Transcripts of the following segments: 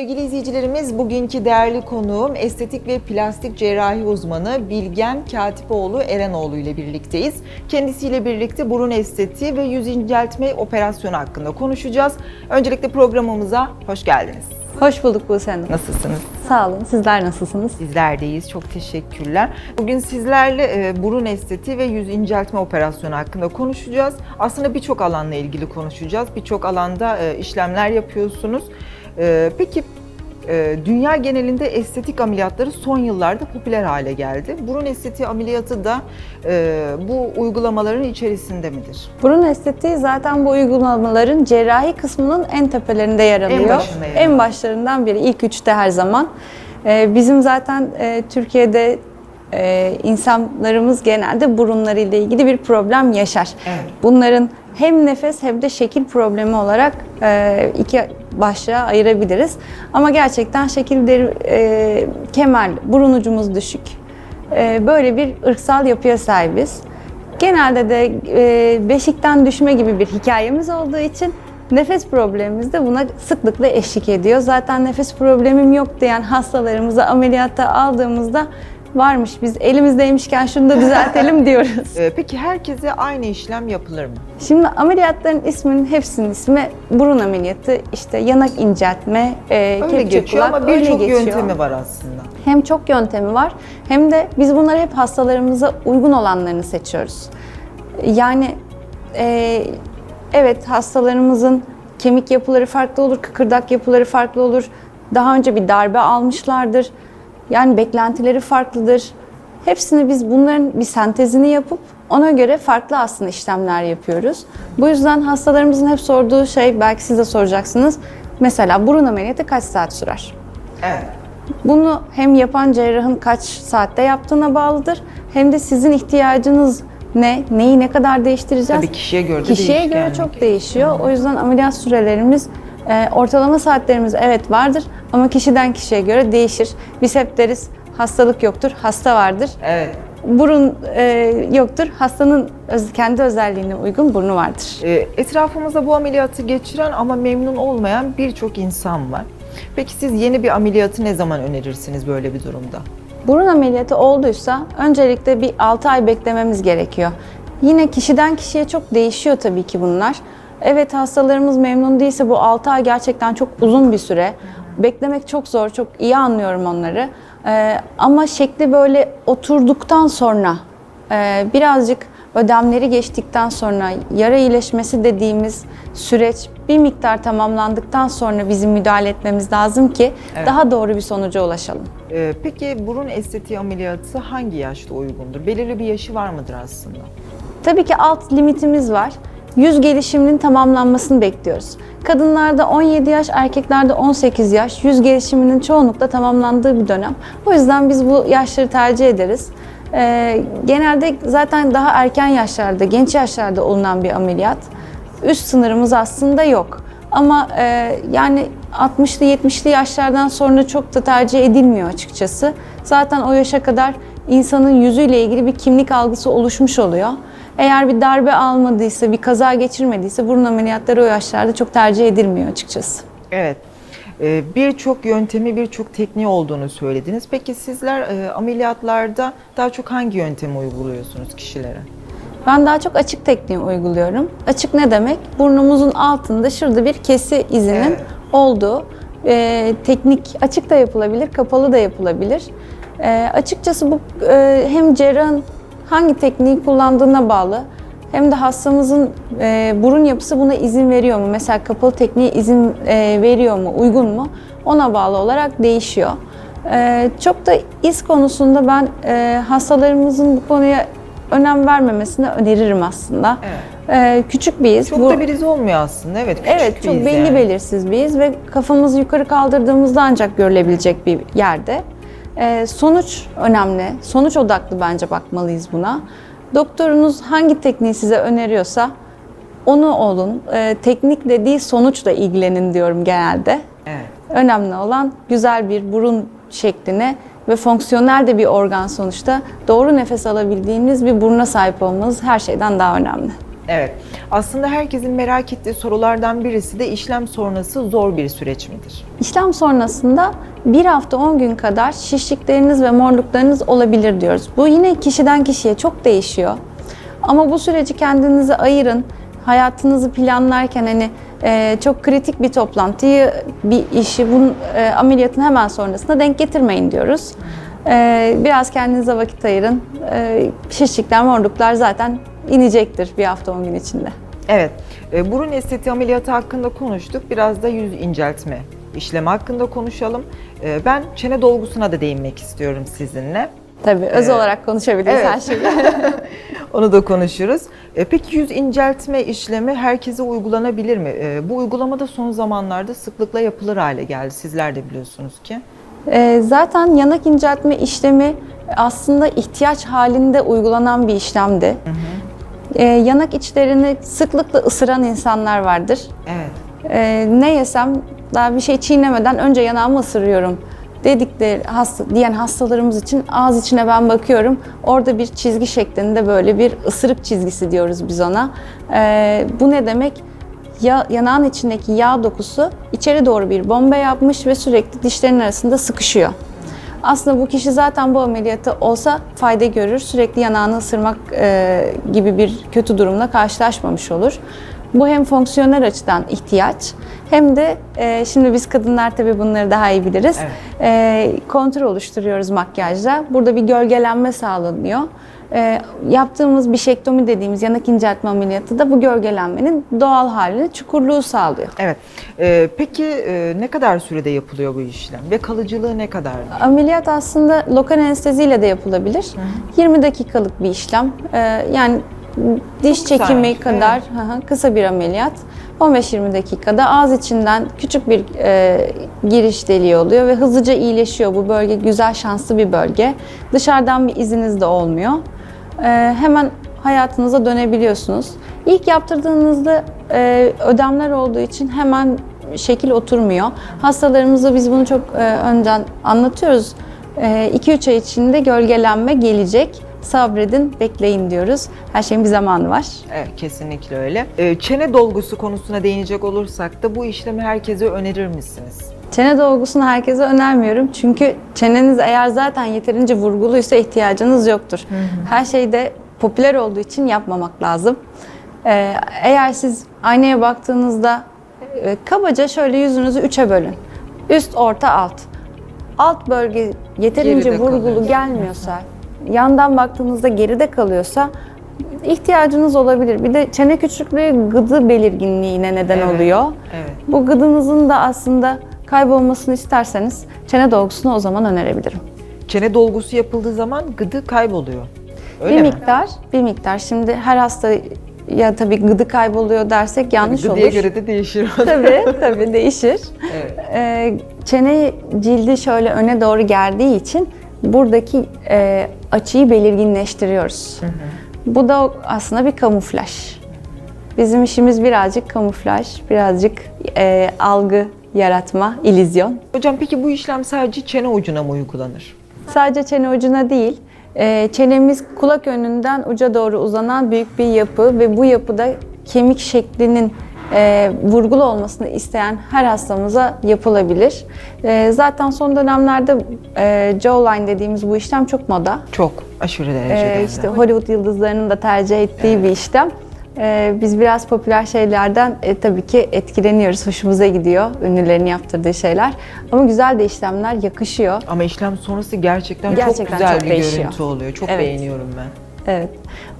Sevgili izleyicilerimiz, bugünkü değerli konuğum estetik ve plastik cerrahi uzmanı Bilgen Katipoğlu Erenoğlu ile birlikteyiz. Kendisiyle birlikte burun estetiği ve yüz inceltme operasyonu hakkında konuşacağız. Öncelikle programımıza hoş geldiniz. Hoş bulduk Buse Hanım. Nasılsınız? Sağ olun. Sizler nasılsınız? Bizler deyiz. Çok teşekkürler. Bugün sizlerle e, burun estetiği ve yüz inceltme operasyonu hakkında konuşacağız. Aslında birçok alanla ilgili konuşacağız. Birçok alanda e, işlemler yapıyorsunuz. E, Peki e, dünya genelinde estetik ameliyatları son yıllarda popüler hale geldi. Burun estetiği ameliyatı da e, bu uygulamaların içerisinde midir? Burun estetiği zaten bu uygulamaların cerrahi kısmının en tepelerinde yer alıyor. başında yer En alıyor. başlarından biri. ilk üçte her zaman. Ee, bizim zaten e, Türkiye'de e, insanlarımız genelde burunlarıyla ilgili bir problem yaşar. Evet. Bunların hem nefes hem de şekil problemi olarak e, iki başlığa ayırabiliriz. Ama gerçekten şekilleri e, kemer, burun ucumuz düşük. E, böyle bir ırksal yapıya sahibiz. Genelde de e, beşikten düşme gibi bir hikayemiz olduğu için nefes problemimiz de buna sıklıkla eşlik ediyor. Zaten nefes problemim yok diyen hastalarımızı ameliyatta aldığımızda varmış biz elimizdeymişken şunu da düzeltelim diyoruz. E, Peki herkese aynı işlem yapılır mı? Şimdi ameliyatların isminin hepsinin ismi burun ameliyatı, işte yanak inceltme, e, Öyle kepçe geçiyor kulak, ama öyle birçok geçiyor. yöntemi var aslında. Hem çok yöntemi var hem de biz bunları hep hastalarımıza uygun olanlarını seçiyoruz. Yani e, evet hastalarımızın kemik yapıları farklı olur, kıkırdak yapıları farklı olur. Daha önce bir darbe almışlardır. Yani beklentileri farklıdır. Hepsini biz bunların bir sentezini yapıp ona göre farklı aslında işlemler yapıyoruz. Bu yüzden hastalarımızın hep sorduğu şey belki siz de soracaksınız. Mesela burun ameliyatı kaç saat sürer? Evet. Bunu hem yapan cerrahın kaç saatte yaptığına bağlıdır hem de sizin ihtiyacınız ne, neyi ne kadar değiştireceğiz? Tabii kişiye göre de Kişiye göre değişkenlik. çok değişiyor. O yüzden ameliyat sürelerimiz, e, ortalama saatlerimiz evet vardır ama kişiden kişiye göre değişir. Biz hep deriz hastalık yoktur, hasta vardır. Evet. Burun e, yoktur, hastanın öz- kendi özelliğine uygun burnu vardır. E, Etrafımızda bu ameliyatı geçiren ama memnun olmayan birçok insan var. Peki siz yeni bir ameliyatı ne zaman önerirsiniz böyle bir durumda? Burun ameliyatı olduysa öncelikle bir 6 ay beklememiz gerekiyor. Yine kişiden kişiye çok değişiyor tabii ki bunlar. Evet hastalarımız memnun değilse bu 6 ay gerçekten çok uzun bir süre. Beklemek çok zor, çok iyi anlıyorum onları. Ee, ama şekli böyle oturduktan sonra e, birazcık ödemleri geçtikten sonra yara iyileşmesi dediğimiz süreç bir miktar tamamlandıktan sonra bizim müdahale etmemiz lazım ki Evet. daha doğru bir sonuca ulaşalım. E, Peki burun estetiği ameliyatı hangi yaşta uygundur? Belirli bir yaşı var mıdır aslında? Tabii ki alt limitimiz var. Yüz gelişiminin tamamlanmasını bekliyoruz. Kadınlarda 17 yaş, erkeklerde 18 yaş. Yüz gelişiminin çoğunlukla tamamlandığı bir dönem. O yüzden biz bu yaşları tercih ederiz. Ee, genelde zaten daha erken yaşlarda, genç yaşlarda olunan bir ameliyat. Üst sınırımız aslında yok. Ama e, yani 60'lı 70'li yaşlardan sonra çok da tercih edilmiyor açıkçası. Zaten o yaşa kadar insanın yüzüyle ilgili bir kimlik algısı oluşmuş oluyor. Eğer bir darbe almadıysa, bir kaza geçirmediyse burun ameliyatları o yaşlarda çok tercih edilmiyor açıkçası. Evet. E, Birçok yöntemi, birçok tekniği olduğunu söylediniz. Peki sizler e, ameliyatlarda daha çok hangi yöntemi uyguluyorsunuz kişilere? Ben daha çok açık tekniği uyguluyorum. Açık ne demek? Burnumuzun altında şurada bir kesi izinin Evet. olduğu e, teknik açık da yapılabilir, kapalı da yapılabilir. E, açıkçası bu e, hem cerrahın hangi tekniği kullandığına bağlı hem de hastamızın e, burun yapısı buna izin veriyor mu? Mesela kapalı tekniğe izin e, veriyor mu, uygun mu? Ona bağlı olarak değişiyor. E, çok da iz konusunda ben e, hastalarımızın bu konuya önem vermemesini öneririm aslında. Evet. Ee, küçük bir iz. Çok Bu- da bir iz olmuyor aslında. Evet, küçük Evet, bir çok iz belli yani. belirsiz bir iz ve kafamızı yukarı kaldırdığımızda ancak görülebilecek bir yerde. Ee, sonuç önemli. Sonuç odaklı bence bakmalıyız buna. Doktorunuz hangi tekniği size öneriyorsa onu olun. Ee, teknikle değil sonuçla ilgilenin diyorum genelde. Evet. Önemli olan güzel bir burun şekline ve fonksiyonel de bir organ sonuçta doğru nefes alabildiğimiz bir buruna sahip olmanız her şeyden daha önemli. Evet. Aslında herkesin merak ettiği sorulardan birisi de işlem sonrası zor bir süreç midir? İşlem sonrasında bir hafta 10 gün kadar şişlikleriniz ve morluklarınız olabilir diyoruz. Bu yine kişiden kişiye çok değişiyor. Ama bu süreci kendinize ayırın. Hayatınızı planlarken hani e, çok kritik bir toplantıyı, bir işi, bunun e, ameliyatın hemen sonrasında denk getirmeyin diyoruz. E, biraz kendinize vakit ayırın. E, şişlikler, morluklar zaten inecektir bir hafta 10 gün içinde. Evet. e, Burun estetiği ameliyatı hakkında konuştuk. Biraz da yüz inceltme işlemi hakkında konuşalım. E, Ben çene dolgusuna da değinmek istiyorum sizinle. Tabii öz Evet. olarak konuşabiliriz Evet. her şeyi. Onu da konuşuruz. E, Peki yüz inceltme işlemi herkese uygulanabilir mi? E, Bu uygulamada son zamanlarda sıklıkla yapılır hale geldi. Sizler de biliyorsunuz ki. Ee, Zaten yanak inceltme işlemi aslında ihtiyaç halinde uygulanan bir işlemdi. Ee, Yanak içlerini sıklıkla ısıran insanlar vardır. Evet. Ee, Ne yesem daha bir şey çiğnemeden önce yanağımı ısırıyorum dedikleri hasta, diyen hastalarımız için ağız içine ben bakıyorum. Orada bir çizgi şeklinde böyle bir ısırık çizgisi diyoruz biz ona. Ee, bu ne demek? Ya, yanağın içindeki yağ dokusu içeri doğru bir bomba yapmış ve sürekli dişlerin arasında sıkışıyor. Aslında bu kişi zaten bu ameliyatı olsa fayda görür. Sürekli yanağını ısırmak e, gibi bir kötü durumla karşılaşmamış olur. Bu hem fonksiyonel açıdan ihtiyaç hem de e, şimdi biz kadınlar tabii bunları daha iyi biliriz. Evet. E, kontrol oluşturuyoruz makyajla. Burada bir gölgelenme sağlanıyor. E, yaptığımız bişektomi dediğimiz yanak inceltme ameliyatı da bu gölgelenmenin doğal halini çukurluğu sağlıyor. Evet. E, Peki e, ne kadar sürede yapılıyor bu işlem ve kalıcılığı ne kadar? Ameliyat aslında lokal anesteziyle de yapılabilir. 20 dakikalık bir işlem. Ee, yani diş çekimi kadar hı, kısa bir ameliyat. 15-20 dakikada ağız içinden küçük bir e, giriş deliği oluyor ve hızlıca iyileşiyor. Bu bölge güzel, şanslı bir bölge. Dışarıdan bir iziniz de olmuyor. Ee, hemen hayatınıza dönebiliyorsunuz. İlk yaptırdığınızda e, ödemler olduğu için hemen şekil oturmuyor. Hastalarımıza biz bunu çok e, önceden anlatıyoruz. 2-3 ay içinde gölgelenme gelecek. Sabredin, bekleyin diyoruz. Her şeyin bir zamanı var. Evet, kesinlikle öyle. E, Çene dolgusu konusuna değinecek olursak da bu işlemi herkese önerir misiniz? Çene dolgusunu herkese önermiyorum. Çünkü çeneniz eğer zaten yeterince vurguluysa ihtiyacınız yoktur. Her şeyde popüler olduğu için yapmamak lazım. Ee, eğer siz aynaya baktığınızda e, kabaca şöyle yüzünüzü üçe bölün. Üst, orta, alt. Alt bölge yeterince Geride vurgulu kalıyor. gelmiyorsa, yandan baktığınızda geride kalıyorsa ihtiyacınız olabilir. Bir de çene küçüklüğü gıdı belirginliğine neden Evet. oluyor. Evet. Bu gıdınızın da aslında kaybolmasını isterseniz çene dolgusunu o zaman önerebilirim. Çene dolgusu yapıldığı zaman gıdı kayboluyor. Öyle bir mi? miktar, bir miktar. Şimdi her hasta ya tabii gıdı kayboluyor dersek yanlış Gıdıya olur. göre de değişir. Tabii, tabii değişir. evet. Ee, çene cildi şöyle öne doğru geldiği için buradaki e, açıyı belirginleştiriyoruz. Bu da aslında bir kamuflaj. Bizim işimiz birazcık kamuflaj, birazcık e, algı yaratma, illüzyon. Hocam peki bu işlem sadece çene ucuna mı uygulanır? Sadece çene ucuna değil, e, çenemiz kulak önünden uca doğru uzanan büyük bir yapı ve bu yapıda kemik şeklinin e, vurgulu olmasını isteyen her hastamıza yapılabilir. E, zaten son dönemlerde e, jawline dediğimiz bu işlem çok moda. Çok aşırı derecede. E, işte Hollywood yıldızlarının da tercih ettiği bir işlem. E, biz biraz popüler şeylerden e, tabii ki etkileniyoruz, hoşumuza gidiyor ünlülerin yaptırdığı şeyler. Ama güzel de işlemler yakışıyor. Ama işlem sonrası gerçekten, Gerçekten çok güzel çok bir değişiyor. görüntü oluyor. Çok Evet. beğeniyorum ben. Evet.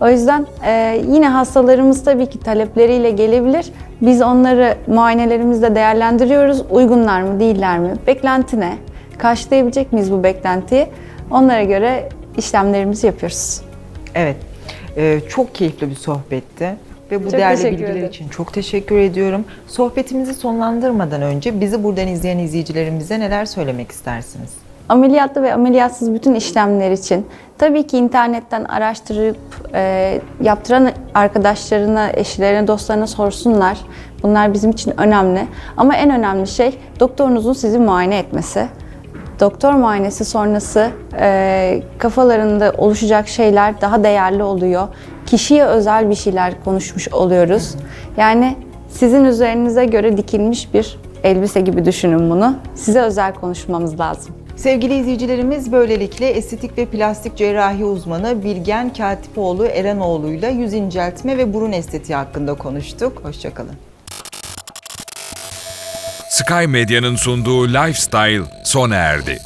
O yüzden e, yine hastalarımız tabii ki talepleriyle gelebilir. Biz onları muayenelerimizde değerlendiriyoruz. Uygunlar mı, değiller mi? Beklenti ne? Karşılayabilecek miyiz bu beklentiyi? Onlara göre işlemlerimizi yapıyoruz. Evet. Ee, çok keyifli bir sohbetti. Ve bu Çok değerli bilgiler ederim. için çok teşekkür ediyorum. Sohbetimizi sonlandırmadan önce bizi buradan izleyen izleyicilerimize neler söylemek istersiniz? Ameliyatlı ve ameliyatsız bütün işlemler için tabii ki internetten araştırıp e, yaptıran arkadaşlarına, eşlerine, dostlarına sorsunlar. Bunlar bizim için önemli. Ama en önemli şey doktorunuzun sizi muayene etmesi. Doktor muayenesi sonrası e, kafalarında oluşacak şeyler daha değerli oluyor. Kişiye özel bir şeyler konuşmuş oluyoruz. Yani sizin üzerinize göre dikilmiş bir elbise gibi düşünün bunu. Size özel konuşmamız lazım. Sevgili izleyicilerimiz böylelikle estetik ve plastik cerrahi uzmanı Bilgen Katipoğlu Erenoğlu'yla yüz inceltme ve burun estetiği hakkında konuştuk. Hoşçakalın. Sky Medya'nın sunduğu Lifestyle sona erdi.